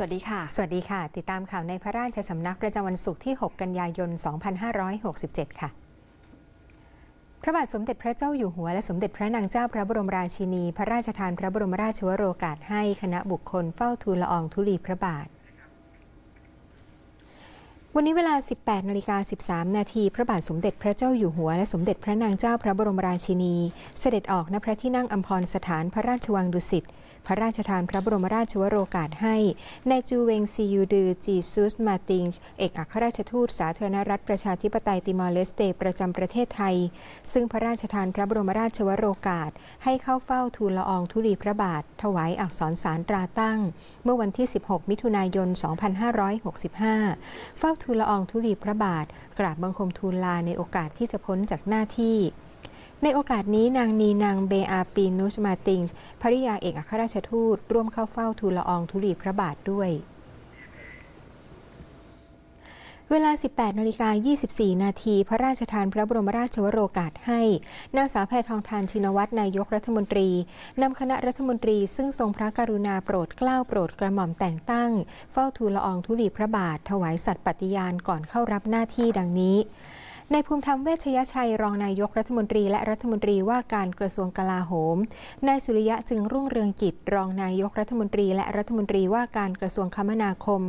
สวัสดีค่ะ สวัสดีค่ะ ติดตามข่าวในพระราชสำนักประจำวันศุกร์ที่ 6 กันยายน 2567 ค่ะพระบาทสมเด็จพระเจ้าอยู่หัวและสมเด็จพระนางเจ้าพระบรมราชินี พระราชทานพระบรมราชวโรกาสให้คณะบุคคลเฝ้าทูลละอองธุลีพระบาท วันนี้เวลา 18นาฬิกา13 นาที พระบาทสมเด็จพระเจ้าอยู่หัว และสมเด็จพระนางเจ้าพระบรมราชินี เสด็จออกณพระที่นั่งอัมพรสถานพระราชวังดุสิต พระราชทานพระบรมราชวโรกาสให้ในายจูเวงซียูดือจีซุสมาติงเอกอัครราชทูตสาธารณรัฐประชาธิปไตยติมอร์เลสเตประจำประเทศไทย ซึ่งพระราชทานพระบรมราชวโรกาส ให้เข้าเฝ้าทูลละอองธุลีพระบาท ถวายอักษรสารตราตั้ง เมื่อวันที่ 16 มิถุนายน 2565 เฝ้าทูลละอองธุลีพระบาท กราบบังคมทูลลาในโอกาสที่จะพ้นจากหน้าที่ ในโอกาสนี้นางนีนางเบอาปีนุชมาติงส์ภริยาเอกอัครราชทูต ร่วมเข้าเฝ้าทูลละอองธุลีพระบาทด้วยเวลา 18นาฬิกา24 นาที พระราชทานพระบรมราชวโรกาสให้ นางสาวแพทองทานชินวัตรนายกรัฐมนตรี นำคณะรัฐมนตรีซึ่งทรงพระกรุณาโปรดเกล้าโปรดกระหม่อมแต่งตั้ง เฝ้าทูลละอองธุลีพระบาท ถวายสัตย์ปฏิญาณก่อนเข้ารับหน้าที่ดังนี้ ในภูมิธรรมเวชยชัยรองนายกรัฐมนตรี และรัฐมนตรีว่าการกระทรวงกลาโหม นายสุริยะจึงรุ่งเรืองกิจ รองนายกรัฐมนตรี และรัฐมนตรีว่าการกระทรวงคมนาคม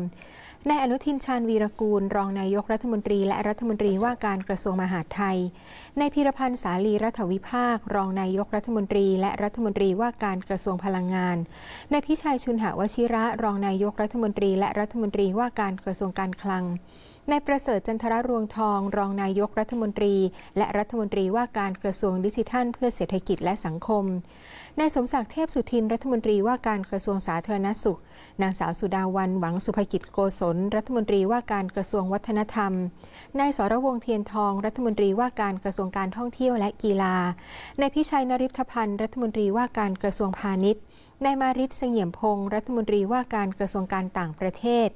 นายอนุทินชาญวีรกูล รองนายกรัฐมนตรี และรัฐมนตรีว่าการกระทรวงมหาดไทย นายพีรพันธ์สาลีรัฐวิภาค รองนายกรัฐมนตรี และรัฐมนตรีว่าการกระทรวงพลังงาน นายพิชัยชุนหวชิระ รองนายกรัฐมนตรี และรัฐมนตรีว่าการกระทรวงการคลัง นายประเสริฐจันทรรวงทอง รองนายกรัฐมนตรี และรัฐมนตรีว่าการกระทรวงดิจิทัล เพื่อเศรษฐกิจและสังคม นายสมศักดิ์เทพสุทินรัฐมนตรีว่าการกระทรวงสาธารณสุข นางสาวสุดาวันหวังสุภกิจโกศลรัฐมนตรีว่าการกระทรวงวัฒนธรรม นายสรวงเทียนทองรัฐมนตรีว่าการกระทรวงการท่องเที่ยวและกีฬานายพิชัยนริพพันธ์รัฐมนตรีว่าการกระทรวงพาณิชย์ นายมาริศเสงี่ยมพงศ์รัฐมนตรีว่าการกระทรวงการต่างประเทศ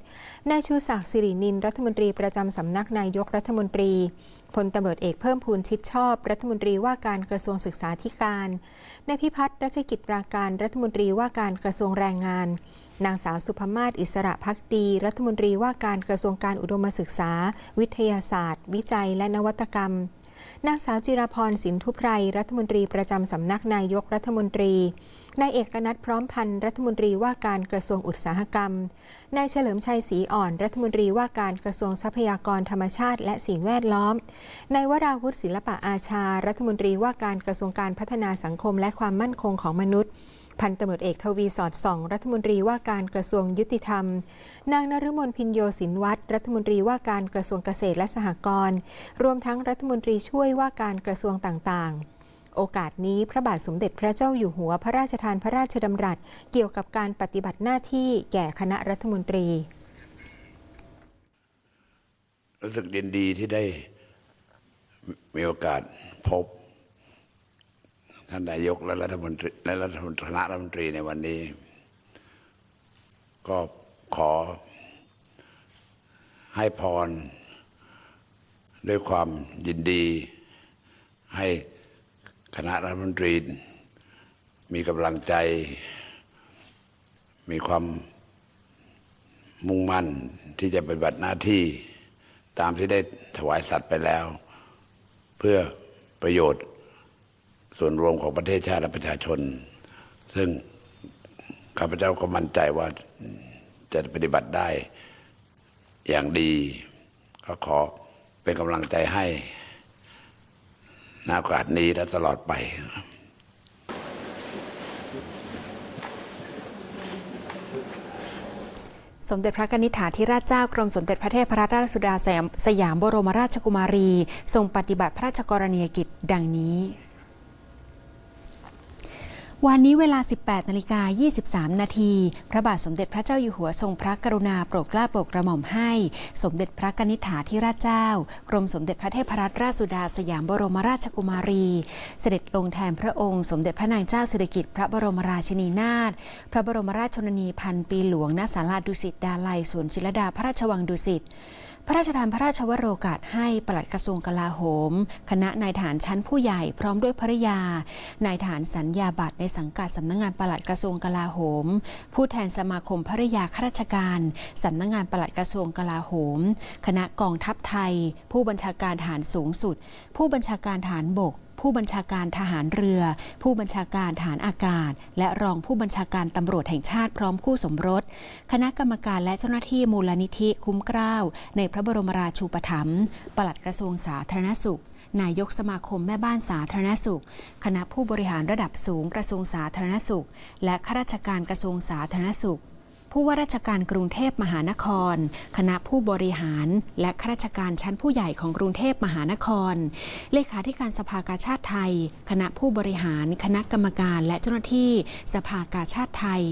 นายชูศักดิ์สิรินิน รัฐมนตรีประจำสำนักนายกรัฐมนตรีพลตำรวจเอกเพิ่มพูนชิดชอบ รัฐมนตรีว่าการกระทรวงศึกษาธิการนายพิพัฒน์รัชกิจปราการรัฐมนตรีว่าการกระทรวงแรงงาน นางสาวสุภมาศอิสระพักดี รัฐมนตรีว่าการกระทรวงการอุดมศึกษา วิทยาศาสตร์ วิจัยและนวัตกรรม นางสาวจิรพรสินทุพไพรรัฐมนตรีประจำสำนักนายกรัฐมนตรี นายเอกนัทพร้อมพันธ์รัฐมนตรีว่าการกระทรวงอุตสาหกรรม นายเฉลิมชัยศรีอ่อน รัฐมนตรีว่าการกระทรวงทรัพยากรธรรมชาติ และสิ่งแวดล้อม นายวราวุฒิศิลปะอาชา รัฐมนตรีว่าการกระทรวงการพัฒนาสังคมและความมั่นคงของมนุษย์ พันตำรวจเอกทวีสอดส่อง รัฐมนตรีว่าการกระทรวงยุติธรรม นางนฤมลพินโยสินวัตรรัฐมนตรีว่าการกระทรวงเกษตรและสหกรณ์รวมทั้งรัฐมนตรีช่วยว่าการกระทรวงต่างๆโอกาสนี้พระบาทสมเด็จพระเจ้าอยู่หัวพระราชทานพระราชดำรัส เกี่ยวกับการปฏิบัติหน้าที่แก่คณะรัฐมนตรี รู้สึกดีที่ได้มีโอกาสพบ ท่านนายกและรัฐมนตรีและรัฐมนตรีคณะรัฐมนตรีในวันนี้ ก็ขอให้พร ด้วยความยินดี ให้คณะรัฐมนตรี มีกำลังใจ มีความมุ่งมั่นที่จะปฏิบัติหน้าที่ ตามที่ได้ถวายสัตว์ไปแล้ว เพื่อประโยชน์ ส่วนรวมของประเทศชาติและประชาชน ซึ่งข้าพเจ้าก็มั่นใจว่าจะปฏิบัติได้อย่างดี ก็ขอเป็นกำลังใจให้ในโอกาสนี้และตลอดไปสมเด็จพระกนิษฐาธิราชเจ้ากรมสมเด็จพระเทพรัตนราชสุดาสยามบรมราชกุมารี ทรงปฏิบัติพระราชกรณียกิจดังนี้ วันนี้เวลา 18นาฬิกา23 นาที พระบาทสมเด็จพระเจ้าอยู่หัวทรงพระกรุณาโปรดเกล้าโปรดกระหม่อมให้ สมเด็จพระกนิษฐาธิราชเจ้า กรมสมเด็จพระเทพรัตนราชสุดาสยามบรมราชกุมารี เสด็จลงแทนพระองค์ สมเด็จพระนางเจ้าสิริกิติ์พระบรมราชินีนาถ พระบรมราชชนนีพันปีหลวงณศาลาดุสิตดาลัยสวนจิรดาพระราชวังดุสิต พระราชทานพระราชวโรกาสให้ปลัดกระทรวงกลาโหม คณะนายฐานชั้นผู้ใหญ่พร้อมด้วยภริยา นายฐานสัญญาบัตรในสังกัดสำนักงานปลัดกระทรวงกลาโหม ผู้แทนสมาคมภริยาข้าราชการสำนักงานปลัดกระทรวงกลาโหม คณะกองทัพไทย ผู้บัญชาการฐานสูงสุด ผู้บัญชาการฐานบก ผู้บัญชาการทหารเรือ ผู้บัญชาการฐานอากาศ และรองผู้บัญชาการตำรวจแห่งชาติพร้อมคู่สมรส คณะกรรมการและเจ้าหน้าที่มูลนิธิคุ้มเกล้า ในพระบรมราชูปถัมภ์ปลัดกระทรวงสาธารณสุขนายกสมาคมแม่บ้านสาธารณสุข คณะผู้บริหารระดับสูงกระทรวงสาธารณสุข และข้าราชการกระทรวงสาธารณสุข ผู้ว่าราชการกรุงเทพมหานคร คณะผู้บริหาร และข้าราชการชั้นผู้ใหญ่ของกรุงเทพมหานคร เลขาธิการสภากาชาติไทย คณะผู้บริหาร คณะกรรมการและเจ้าหน้าที่สภากาชาติไทย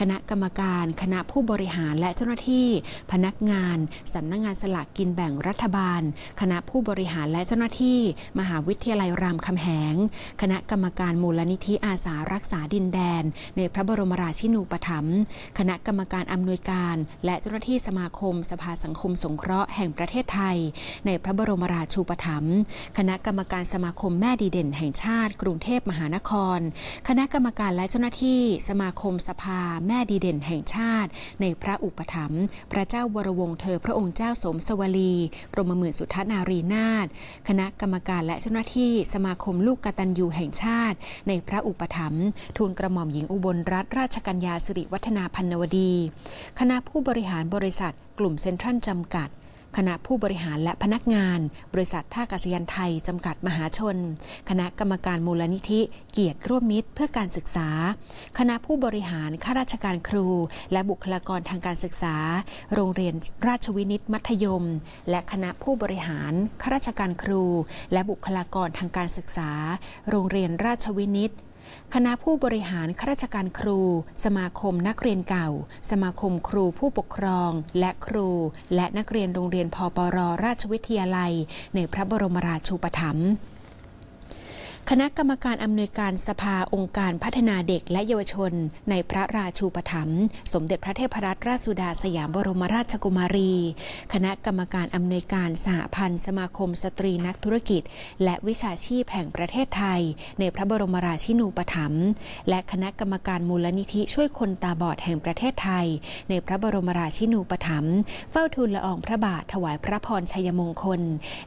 คณะกรรมการ คณะผู้บริหารและเจ้าหน้าที่ พนักงานสำนักงานสลากกินแบ่งรัฐบาล คณะผู้บริหารและเจ้าหน้าที่ มหาวิทยาลัยรามคำแหง คณะกรรมการมูลนิธิอาสารักษาดินแดน ในพระบรมราชินูปถัมภ์คณะกรรมการอำนวยการ และเจ้าหน้าที่สมาคม สภาสังคมสงเคราะห์แห่งประเทศไทย ในพระบรมราชูปถัมภ์คณะกรรมการสมาคมแม่ดีเด่นแห่งชาติ กรุงเทพมหานคร คณะกรรมการและเจ้าหน้าที่สมาคมสภาแม่ดีเด่นแห่งชาติ ในพระอุปถัมภ์พระเจ้าวรวงเธอพระองค์เจ้าสมสวลีกรมหมื่นสุทธนารีนาถคณะกรรมการและเจ้าหน้าที่สมาคมลูกกตัญญูแห่งชาติ ในพระอุปถัมภ์ทูลกระหม่อมหญิงอุบลรัตนราชกัญญาสิริวัฒนาพันนวดีคณะผู้บริหารบริษัท กลุ่มเซ็นทรัลจำกัด คณะผู้บริหารและพนักงาน บริษัทท่ากาศยานไทย จำกัดมหาชน คณะกรรมการมูลนิธิ เกียรติร่วมมิตรเพื่อการศึกษา คณะผู้บริหารข้าราชการครู และบุคลากรทางการศึกษา โรงเรียนราชวินิตมัธยม และคณะผู้บริหารข้าราชการครู และบุคลากรทางการศึกษา โรงเรียนราชวินิต คณะผู้บริหารข้าราชการครู สมาคมนักเรียนเก่า สมาคมครูผู้ปกครอง และครู และนักเรียนโรงเรียนพปรราชวิทยาลัย ในพระบรมราชูปถัมภ์ คณะกรรมการอำนวยการสภาองค์การพัฒนาเด็กและเยาวชน ในพระราชูปถัมภ์สมเด็จพระเทพรัตนราชสุดาสยามบรมราชกุมารี คณะกรรมการอำนวยการสหพันธ์สมาคมสตรีนักธุรกิจ และวิชาชีพแห่งประเทศไทย ในพระบรมราชินูปถัมภ์และคณะกรรมการมูลนิธิช่วยคนตาบอดแห่งประเทศไทย ในพระบรมราชินูปถัมภ์เฝ้าทูลละอองพระบาทถวายพระพรชัยมงคล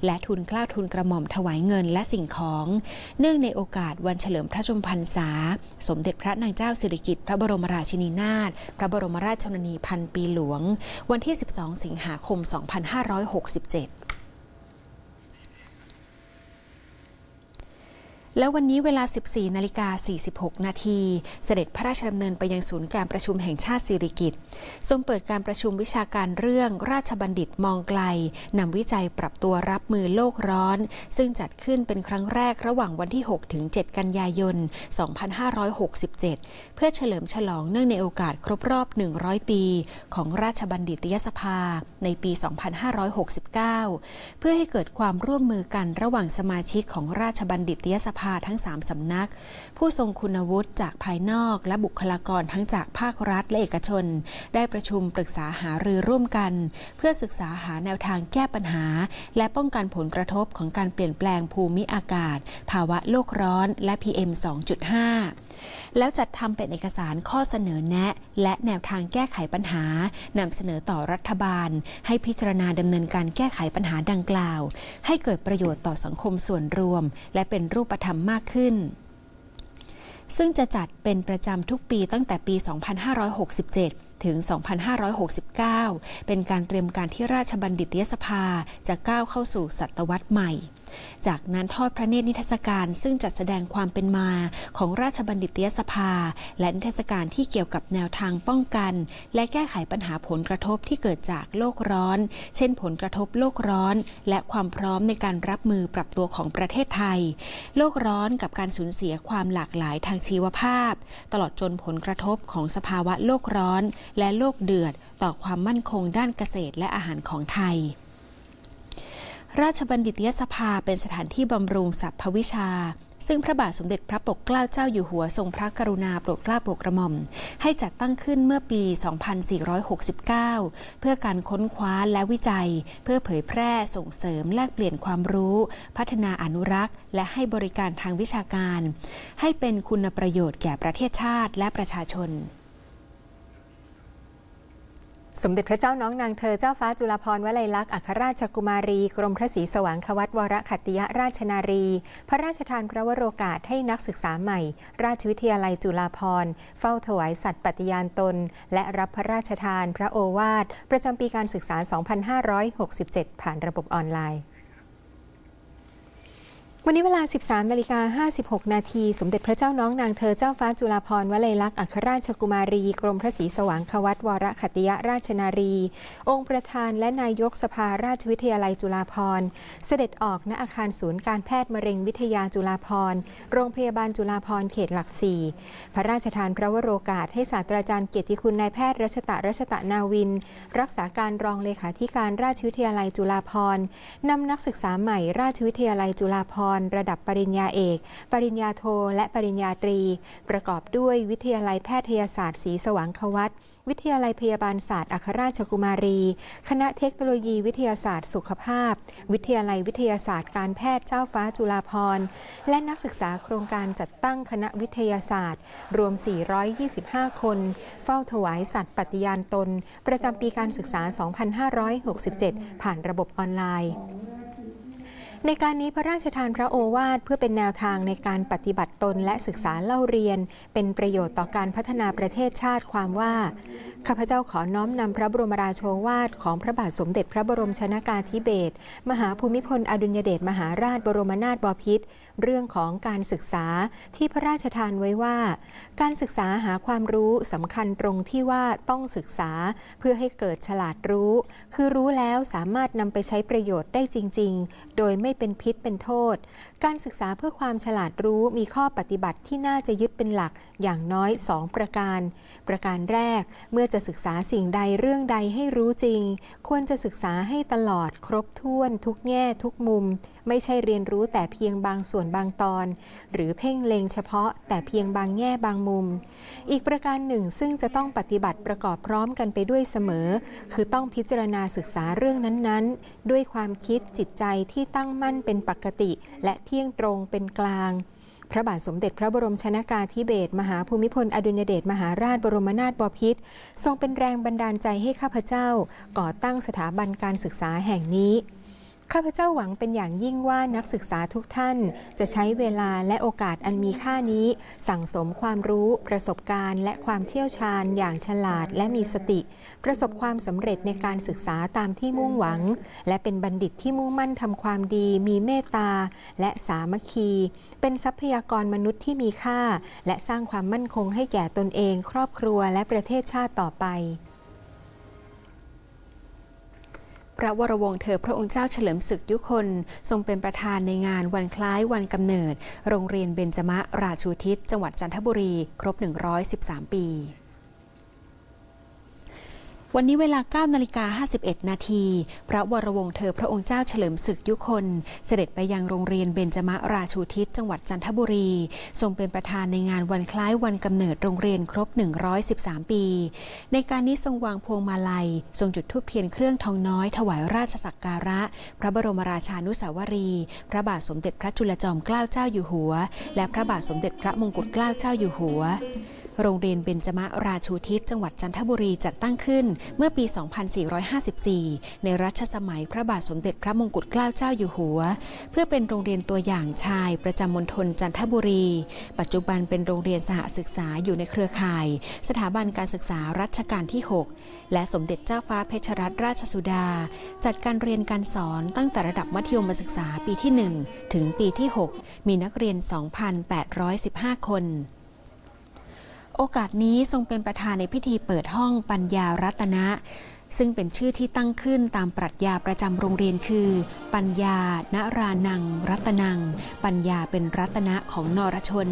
และทูลเกล้าทูลกระหม่อมถวายเงินและสิ่งของเนื่องในโอกาสวันเฉลิมพระชนมพรรษา สมเด็จพระนางเจ้าสิริกิติ์พระบรมราชินีนาถพระบรมราชชนนีพันปีหลวง วันที่ 12 สิงหาคม 2567 แล้ววันนี้เวลา 14 นาฬิกา 46 นาที เสด็จพระราชดำเนินไปยังศูนย์การประชุมแห่งชาติสิริกิติ์ทรงเปิดการประชุมวิชาการเรื่องราชบัณฑิตมองไกล นำวิจัยปรับตัวรับมือโลกร้อน ซึ่งจัดขึ้นเป็นครั้งแรกระหว่างวันที่ 6 ถึง 7 กันยายน 2567 เพื่อเฉลิมฉลองเนื่องในโอกาสครบรอบ 100 ปี ของราชบัณฑิตยสภาในปี 2569 เพื่อให้เกิดความร่วมมือกันระหว่างสมาชิกของราชบัณฑิตยสภาทั้ง 3 สำนัก ผู้ทรงคุณวุฒิจากภายนอก และบุคลากรทั้งจากภาครัฐและเอกชน ได้ประชุมปรึกษาหารือร่วมกัน เพื่อศึกษาหาแนวทางแก้ปัญหา และป้องกันผลกระทบของการเปลี่ยนแปลงภูมิอากาศ ภาวะโลกร้อนและ PM 2.5 แล้วจัดทำเป็นเอกสารข้อเสนอแนะ และแนวทางแก้ไขปัญหานำเสนอต่อรัฐบาล ให้พิจารณาดำเนินการแก้ไขปัญหาดังกล่าว ให้เกิดประโยชน์ต่อสังคมส่วนรวม และเป็นรูปธรรมมากขึ้นซึ่งจะจัดเป็นประจำทุกปีตั้งแต่ปี 2567 ถึง 2569 เป็นการเตรียมการที่ราชบัณฑิตยสภาจะก้าวเข้าสู่ศตวรรษใหม่ จากนั้นทอดพระเนตรนิทรรศการ ซึ่งจัดแสดงความเป็นมาของราชบัณฑิตยสภา และนิทรรศการที่เกี่ยวกับแนวทางป้องกัน และแก้ไขปัญหาผลกระทบที่เกิดจากโลกร้อน เช่น ผลกระทบโลกร้อน และความพร้อมในการรับมือปรับตัวของประเทศไทย โลกร้อนกับการสูญเสียความหลากหลายทางชีวภาพ ตลอดจนผลกระทบของสภาวะโลกร้อน และโลกเดือด ต่อความมั่นคงด้านเกษตรและอาหารของไทย ราชบัณฑิตยสภาเป็นสถานที่บำรุงศัพพวิชา ซึ่งพระบาทสมเด็จพระปกเกล้าเจ้าอยู่หัวทรงพระกรุณาโปรดเกล้าโปรดกระหม่อม ให้จัดตั้งขึ้นเมื่อปี 2469 เพื่อการค้นคว้าและวิจัย เพื่อเผยแพร่ส่งเสริมแลกเปลี่ยนความรู้ พัฒนาอนุรักษ์ และให้บริการทางวิชาการ ให้เป็นคุณประโยชน์แก่ประเทศชาติและประชาชน สมเด็จพระเจ้าน้องนางเธอเจ้าฟ้าจุฬาภรณ์วลัยลักษณ์อัครราชกุมารี กรมพระศรีสว่างควัตวรขัตติยราชนารี พระราชทานพระวโรกาสให้นักศึกษาใหม่ ราชวิทยาลัยจุฬาภรณ์เฝ้าถวายสัตย์ปฏิญาณตน และรับพระราชทานพระโอวาท ประจำปีการศึกษา 2567 ผ่านระบบออนไลน์ วันนี้เวลา 13นาฬิกา56 นาที สมเด็จพระเจ้าน้องนางเธอเจ้าฟ้าจุฬาภรณ์วลัยลักษณ์อัครราชกุมารี กรมพระศรีสว่างควัตวรขัตติยราชนารี องค์ประธานและนายกสภาราชวิทยาลัยจุฬาภรณ์ เสด็จออกณอาคารศูนย์การแพทย์มะเร็งวิทยาจุฬาภรณ์ โรงพยาบาลจุฬาภรณ์เขตหลักสี่พระราชทานพระวโรกาสให้ศาสตราจารย์เกียรติคุณนายแพทย์รัชตะรัชตะนาวิน รักษาการรองเลขาธิการราชวิทยาลัยจุฬาภรณ์นำนักศึกษาใหม่ราชวิทยาลัยจุฬาภรณ์ระดับปริญญาเอก ปริญญาโท และปริญญาตรี ประกอบด้วยวิทยาลัยแพทยศาสตร์ศรีสว่างควัตวิทยาลัยพยาบาลศาสตร์อัครราชกุมารี คณะเทคโนโลยีวิทยาศาสตร์สุขภาพ วิทยาลัยวิทยาศาสตร์การแพทย์เจ้าฟ้าจุฬาภรณ์ และนักศึกษาโครงการจัดตั้งคณะวิทยาศาสตร์ รวม 425 คน เฝ้าถวายสัตย์ปฏิญาณตน ประจำปีการศึกษา 2567 ผ่านระบบออนไลน์ ในการนี้พระราชทานพระโอวาทเพื่อเป็นแนวทางในการปฏิบัติตนและศึกษาเล่าเรียน เป็นประโยชน์ต่อการพัฒนาประเทศชาติความว่าข้าพเจ้าขอน้อมนำพระบรมราโชวาทของพระบาทสมเด็จพระบรมชนากาธิเบศรมหาภูมิพลอดุลยเดชมหาราชบรมนาถบพิตรเรื่องของการศึกษาที่พระราชทานไว้ว่า การศึกษาหาความรู้สำคัญตรงที่ว่าต้องศึกษาเพื่อให้เกิดฉลาดรู้ คือรู้แล้วสามารถนำไปใช้ประโยชน์ได้จริง ๆ โดยไม่เป็นพิษเป็นโทษ การศึกษาเพื่อความฉลาดรู้มีข้อปฏิบัติที่น่าจะยึดเป็นหลักอย่างน้อย 2 ประการ ประการแรก เมื่อจะศึกษาสิ่งใดเรื่องใดให้รู้จริง ควรจะศึกษาให้ตลอดครบถ้วนทุกแง่ทุกมุม ไม่ใช่เรียนรู้แต่เพียงบางส่วนบางตอน หรือเพ่งเล็งเฉพาะแต่เพียงบางแง่บางมุม อีกประการหนึ่งซึ่งจะต้องปฏิบัติประกอบพร้อมกันไปด้วยเสมอ คือต้องพิจารณาศึกษาเรื่องนั้นๆ ด้วยความคิดจิตใจที่ตั้งมั่นเป็นปกติ และเที่ยงตรงเป็นกลางพระบาทสมเด็จพระบรมชนากาธิเบศรมหาภูมิพลอดุลยเดชมหาราชบรมนาถบพิตรทรงเป็นแรงบันดาลใจให้ข้าพเจ้า ก่อตั้งสถาบันการศึกษาแห่งนี้ ข้าพเจ้าหวังเป็นอย่างยิ่งว่านักศึกษาทุกท่านจะใช้เวลาและโอกาสอันมีค่านี้ สั่งสมความรู้ ประสบการณ์ และความเชี่ยวชาญ อย่างฉลาดและมีสติ ประสบความสำเร็จในการศึกษาตามที่มุ่งหวัง และเป็นบัณฑิตที่มุ่งมั่นทำความดี มีเมตตา และสามัคคี เป็นทรัพยากรมนุษย์ที่มีค่า และสร้างความมั่นคงให้แก่ตนเอง ครอบครัวและประเทศชาติต่อไป พระวรวงศ์เธอพระองค์เจ้าเฉลิมศึกยุคน ทรงเป็นประธานในงานวันคล้ายวันกำเนิด โรงเรียนเบญจมะราชูทิศจังหวัดจันทบุรี ครบ 113 ปี วันนี้เวลา9นาฬิกา51 นาที พระวรวงศ์เธอพระองค์เจ้าเฉลิมศึกยุคน เสด็จไปยังโรงเรียนเบญจมะราชูทิศจังหวัดจันทบุรี ทรงเป็นประธานในงานวันคล้ายวันกำเนิดโรงเรียนครบ 113 ปี ในการนี้ทรงวางพวงมาลัย ทรงจุดธูปเทียนเครื่องทองน้อย ถวายราชสักการะ พระบรมราชานุสาวรี พระบาทสมเด็จพระจุลจอมเกล้าเจ้าอยู่หัว และพระบาทสมเด็จพระมงกุฎเกล้าเจ้าอยู่หัว โรงเรียนเบญจมราชูทิศจังหวัดจันทบุรีจัดตั้งขึ้นเมื่อปี 2454 ในรัชสมัยพระบาทสมเด็จพระมงกุฎเกล้าเจ้าอยู่หัว เพื่อเป็นโรงเรียนตัวอย่างชายประจำมณฑลจันทบุรี ปัจจุบันเป็นโรงเรียนสหศึกษาอยู่ในเครือข่าย สถาบันการศึกษารัชกาลที่ 6 และสมเด็จเจ้าฟ้าเพชรรัตนราชสุดา จัดการเรียนการสอนตั้งแต่ระดับมัธยมศึกษาปีที่ 1 ถึงปีที่ 6 มีนักเรียน 2,815 คน โอกาสนี้ทรงเป็นประธานในพิธีเปิดห้องปัญญารัตนะ ซึ่งเป็นชื่อที่ตั้งขึ้นตามปรัชญาประจำโรงเรียนคือ ปัญญานรานัง รัตนัง ปัญญาเป็นรัตนะของนรชน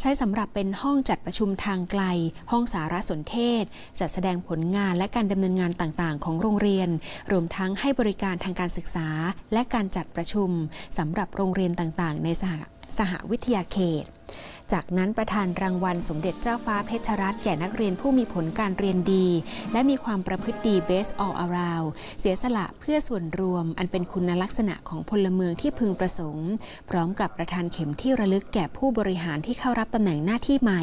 ใช้สำหรับเป็นห้องจัดประชุมทางไกล ห้องสารสนเทศ จัดแสดงผลงานและการดำเนินงานต่างๆ ของโรงเรียน รวมทั้งให้บริการทางการศึกษา และการจัดประชุมสำหรับโรงเรียนต่างๆ ในสหสหวิทยาเขต จากนั้นประธานรางวัลสมเด็จเจ้าฟ้าเพชรรัตน์แก่นักเรียนผู้มีผลการเรียนดี และมีความประพฤติดี Best All Around เสียสละเพื่อส่วนรวม อันเป็นคุณลักษณะของพลเมืองที่พึงประสงค์ พร้อมกับประธานเข็มที่ระลึกแก่ผู้บริหารที่เข้ารับตำแหน่งหน้าที่ใหม่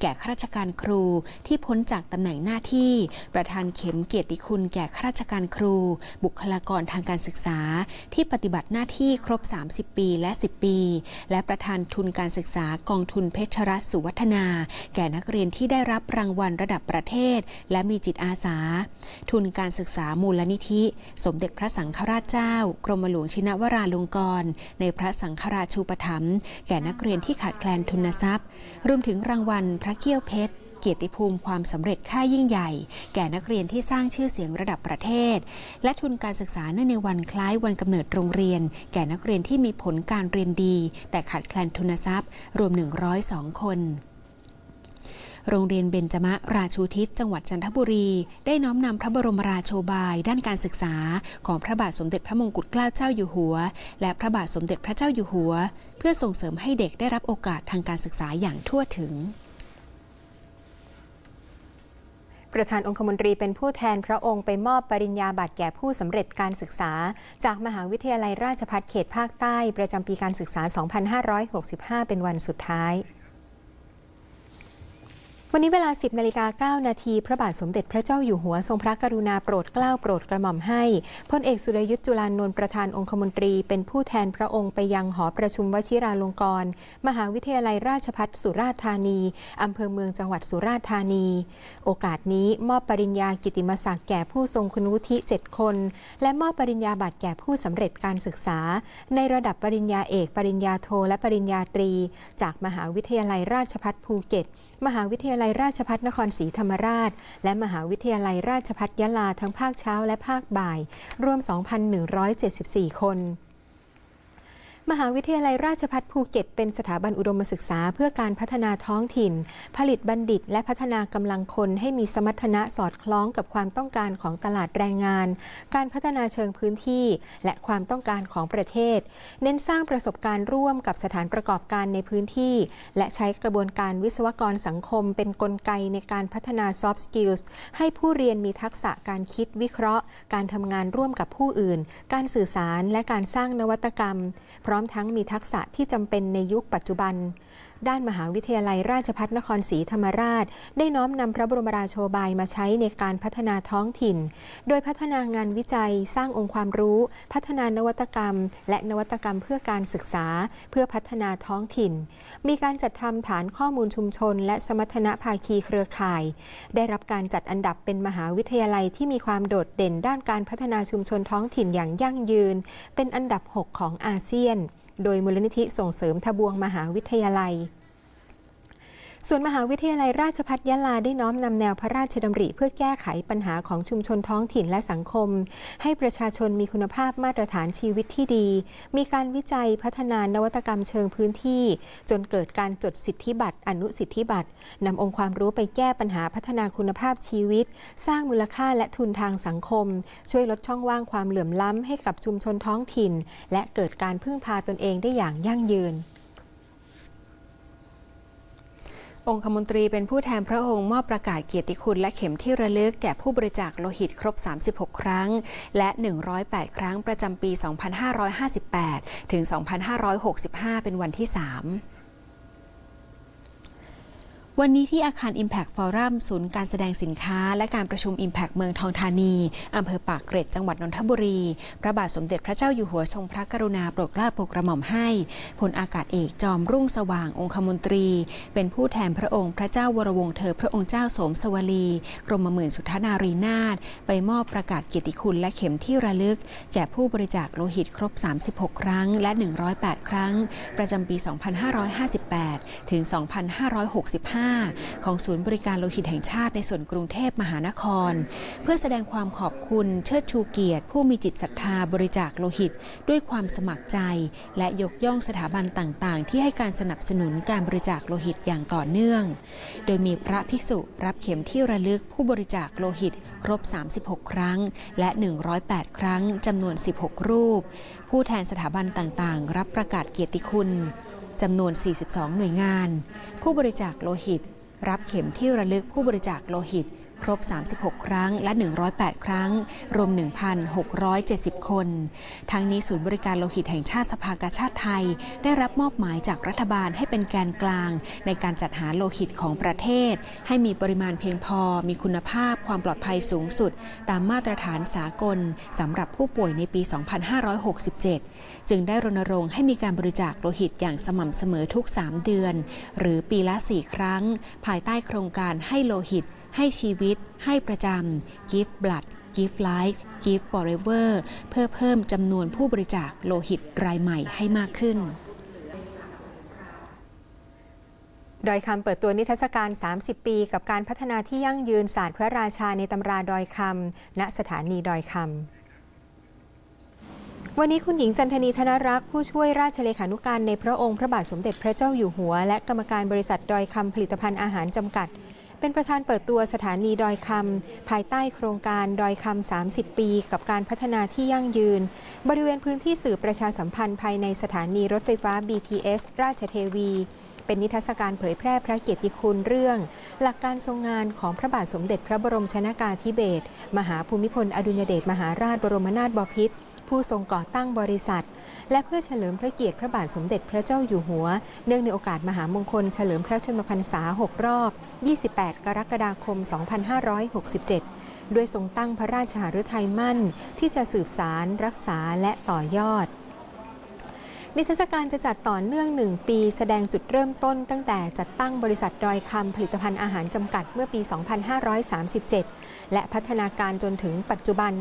แก่ข้าราชการครูที่พ้นจากตำแหน่งหน้าที่ ประธานเข็มเกียรติคุณแก่ข้าราชการครู บุคลากรทางการศึกษา ที่ปฏิบัติหน้าที่ครบ 30 ปีและ 10 ปี และประธานทุนการศึกษากองทุนเพชรรัตน์สุวัฒนา แก่นักเรียนที่ได้รับรางวัลระดับประเทศ และมีจิตอาสา ทุนการศึกษามูลนิธิ สมเด็จพระสังฆราชเจ้า กรมหลวงชินวราลงกรณ์ในพระสังฆราชูปถัมภ์แก่นักเรียนที่ขาดแคลนทุนทรัพย์ รวมถึงรางวัลพระเกี้ยวเพชร เกียรติภูมิความสำเร็จค่ายิ่งใหญ่ แก่นักเรียนที่สร้างชื่อเสียงระดับประเทศ และทุนการศึกษาเนื่องในวันคล้ายวันกำเนิดโรงเรียน แก่นักเรียนที่มีผลการเรียนดี แต่ขาดแคลนทุนทรัพย์ รวม 102 คนโรงเรียนเบญจมราชูทิศจังหวัดจันทบุรี ได้น้อมนำพระบรมราโชบาย ด้านการศึกษา ของพระบาทสมเด็จพระมงกุฎเกล้าเจ้าอยู่หัว และพระบาทสมเด็จพระเจ้าอยู่หัว เพื่อส่งเสริมให้เด็กได้รับโอกาสทางการศึกษาอย่างทั่วถึง ประธานองคมนตรีเป็นผู้แทนพระองค์ไปมอบปริญญาบัตรแก่ผู้สำเร็จการศึกษา จากมหาวิทยาลัยราชภัฏเขตภาคใต้ ประจำปีการศึกษา 2565 เป็นวันสุดท้าย วันนี้เวลา 10นาฬิกา9นาทีพระบาทสมเด็จพระเจ้าอยู่หัวทรงพระกรุณาโปรดเกล้าโปรดกระหม่อมให้พลเอกสุรยุทธ์จุลานนท์ประธานองคมนตรี เป็นผู้แทนพระองค์ไปยังหอประชุมวชิราลงกรณ์มหาวิทยาลัยราชภัฏสุราษฎร์ธานีอำเภอเมืองจังหวัดสุราษฎร์ธานี โอกาสนี้มอบปริญญากิติมศักดิ์แก่ผู้ทรงคุณวุฒิ7คน และมอบปริญญาบัตรแก่ผู้สำเร็จการศึกษา ในระดับปริญญาเอก ปริญญาโทและปริญญาตรี จากมหาวิทยาลัยราชภัฏภูเก็ต มหาวิทยาลัยราชพัฒนครศรีธรรมราช และมหาวิทยาลัยราชพัฒยะลาทั้งภาคเช้าและภาคบ่าย รวม 2,174 คน มหาวิทยาลัยราชภัฏภูเก็ต เป็นสถาบันอุดมศึกษาเพื่อการพัฒนาท้องถิ่น ผลิตบัณฑิต และพัฒนากำลังคนให้มีสมรรถนะสอดคล้องกับความต้องการของตลาดแรงงาน การพัฒนาเชิงพื้นที่ และความต้องการของประเทศ เน้นสร้างประสบการณ์ร่วมกับสถานประกอบการในพื้นที่ และใช้กระบวนการวิศวกรสังคม เป็นนกลไกในการพัฒนา soft skills ให้ผู้เรียนมีทักษะการคิดวิเคราะห์ การทำงานร่วมกับผู้อื่น การสื่อสารและการสร้างนวัตกรรมพร้อมทั้งมีทักษะที่จำเป็นในยุคปัจจุบัน ด้านมหาวิทยาลัยราชภัฏนครศรีธรรมราช ได้น้อมนำพระบรมราโชบายมาใช้ในการพัฒนาท้องถิ่น โดยพัฒนางานวิจัย สร้างองค์ความรู้ พัฒนานวัตกรรม และนวัตกรรมเพื่อการศึกษา เพื่อพัฒนาท้องถิ่น มีการจัดทำฐานข้อมูลชุมชน และสมรรถนะภาคีเครือข่าย ได้รับการจัดอันดับเป็นมหาวิทยาลัยที่มีความโดดเด่นด้านการพัฒนาชุมชนท้องถิ่นอย่างยั่งยืน เป็นอันดับ 6 ของอาเซียน โดยมูลนิธิส่งเสริมทบวงมหาวิทยาลัย ส่วนมหาวิทยาลัยราชภัฏยะลาได้น้อมนำแนวพระราชดำริ เพื่อแก้ไขปัญหาของชุมชนท้องถิ่นและสังคม ให้ประชาชนมีคุณภาพมาตรฐานชีวิตที่ดี มีการวิจัยพัฒนานวัตกรรมเชิงพื้นที่ จนเกิดการจดสิทธิบัตร อนุสิทธิบัตรนำองค์ความรู้ไปแก้ปัญหาพัฒนาคุณภาพชีวิต สร้างมูลค่าและทุนทางสังคม ช่วยลดช่องว่างความเหลื่อมล้ำให้กับชุมชนท้องถิ่น และเกิดการพึ่งพาตนเองได้อย่างยั่งยืน องคมนตรีเป็นผู้แทนพระองค์มอบประกาศเกียรติคุณและเข็มที่ระลึกแก่ผู้บริจาคโลหิตครบ 36 ครั้ง และ 108 ครั้งประจำปี 2558 ถึง 2565 เป็นวันที่ 3 วันนี้ที่อาคาร Impact Forum ศูนย์การแสดงสินค้า และการประชุม Impact เมืองทองธานีอำเภอปากเกร็ดจังหวัดนนทบุรี พระบาทสมเด็จพระเจ้าอยู่หัวทรงพระกรุณาโปรดเกล้าโปรดกระหม่อมให้พลอากาศเอกจอมรุ่งสว่างองคมนตรี เป็นผู้แทนพระองค์พระเจ้าวรวงศ์เธอพระองค์เจ้าสมสวลีกรมหมื่นสุทนารีนาถไปมอบประกาศเกียรติคุณและเข็มที่ระลึก แก่ผู้บริจาคโลหิตครบ 36 ครั้งและ 108 ครั้ง ประจำปี 2558 ถึง 2565ของศูนย์บริการโลหิตแห่งชาติในส่วนกรุงเทพมหานคร เพื่อแสดงความขอบคุณเชิดชูเกียรติ ผู้มีจิตศรัทธาบริจาคโลหิต ด้วยความสมัครใจ และยกย่องสถาบันต่าง ๆ ที่ให้การสนับสนุนการบริจาคโลหิตอย่างต่อเนื่อง โดยมีพระภิกษุรับเข็มที่ระลึกผู้บริจาคโลหิต ครบ 36 ครั้ง และ 108 ครั้งจำนวน 16 รูป ผู้แทนสถาบันต่าง ๆ รับประกาศเกียรติคุณ จำนวน 42 หน่วยงาน ผู้บริจาคโลหิต รับเข็มที่ระลึกผู้บริจาคโลหิต ครบ 36 ครั้งและ 108 ครั้ง รวม 1,670 คน ทั้งนี้ศูนย์บริการโลหิตแห่งชาติสภากาชาติไทย ได้รับมอบหมายจากรัฐบาลให้เป็นแกนกลาง ในการจัดหาโลหิตของประเทศ ให้มีปริมาณเพียงพอ มีคุณภาพความปลอดภัยสูงสุด ตามมาตรฐานสากลสำหรับผู้ป่วยในปี 2567 จึงได้รณรงค์ให้มีการบริจาคโลหิตอย่างสม่ำเสมอทุก 3 เดือน หรือปีละ 4 ครั้ง ภายใต้โครงการให้โลหิต ให้ชีวิต ให้ประจำ Give Blood Give Life Give Forever เพื่อเพิ่มจำนวนผู้บริจาคโลหิตรายใหม่ให้มากขึ้นดอยคำเปิดตัวนิทรรศการ 30 ปี กับการพัฒนาที่ยั่งยืนศาสตร์พระราชาในตำราดอยคำณสถานีดอยคำ วันนี้คุณหญิงจันทนีธนรักษ์ผู้ช่วยราชเลขานุการในพระองค์พระบาทสมเด็จพระเจ้าอยู่หัว และกรรมการบริษัทดอยคำผลิตภัณฑ์อาหารจำกัด เป็นประธานเปิดตัวสถานีดอยคำภายใต้โครงการดอยคำ30 ปี กับการพัฒนาที่ยั่งยืน บริเวณพื้นที่สื่อประชาสัมพันธ์ภายในสถานีรถไฟฟ้า BTS ราชเทวี เป็นนิทรรศการเผยแพร่พระเกียรติคุณเรื่อง หลักการทรงงานของพระบาทสมเด็จพระบรมชนากาธิเบศรมหาภูมิพลอดุลยเดชมหาราชบรมนาถบพิตร ผู้ทรงก่อตั้งบริษัท และเพื่อเฉลิมพระเกียรติพระบาทสมเด็จพระเจ้าอยู่หัว เนื่องในโอกาสมหามงคลเฉลิมพระชนมพรรษา 6 รอบ 28 กรกฎาคม 2567 ด้วยทรงตั้งพระราชหฤทัยมั่นที่จะสืบสารรักษาและต่อยอด นิทรรศการจะจัดต่อเนื่อง 1 ปี แสดงจุดเริ่มต้นตั้งแต่จัดตั้งบริษัทดอยคำผลิตภัณฑ์อาหารจำกัดเมื่อปี 2537 และพัฒนาการจนถึงปัจจุบัน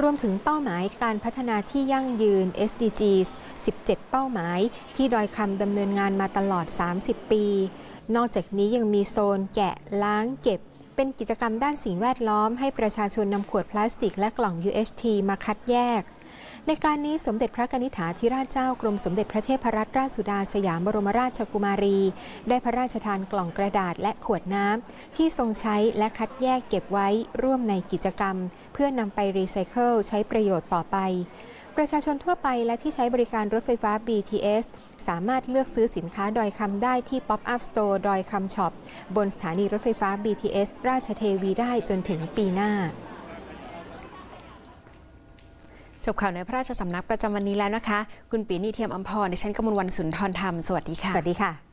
รวมถึงเป้าหมายการพัฒนาที่ยั่งยืน SDGs 17 เป้าหมาย ที่ดอยคำดำเนินงานมาตลอด 30 ปี นอกจากนี้ยังมีโซนแกะล้างเก็บเป็นกิจกรรมด้านสิ่งแวดล้อมให้ประชาชนนำขวดพลาสติกและกล่อง UHT มาคัดแยก ในการนี้สมเด็จพระกนิษฐาธิราชเจ้ากรมสมเด็จพระเทพรัตนราชสุดาสยามบรมราชกุมารี ได้พระราชทานกล่องกระดาษและขวดน้ำที่ทรงใช้และคัดแยกเก็บไว้ร่วมในกิจกรรม เพื่อนำไปรีไซเคิลใช้ประโยชน์ต่อไปประชาชนทั่วไปและที่ใช้บริการรถไฟฟ้า BTS สามารถเลือกซื้อสินค้าดอยคำได้ที่ Pop Up Store ดอยคำช็อปบนสถานีรถไฟฟ้า BTS ราชเทวีได้จนถึงปีหน้า จบข่าวในพระราชสำนักประจำวันนี้แล้วนะคะ คุณปีนีเทียมอัมพรในชั้นกมลวันสุนทรธรรม สวัสดีค่ะ สวัสดีค่ะ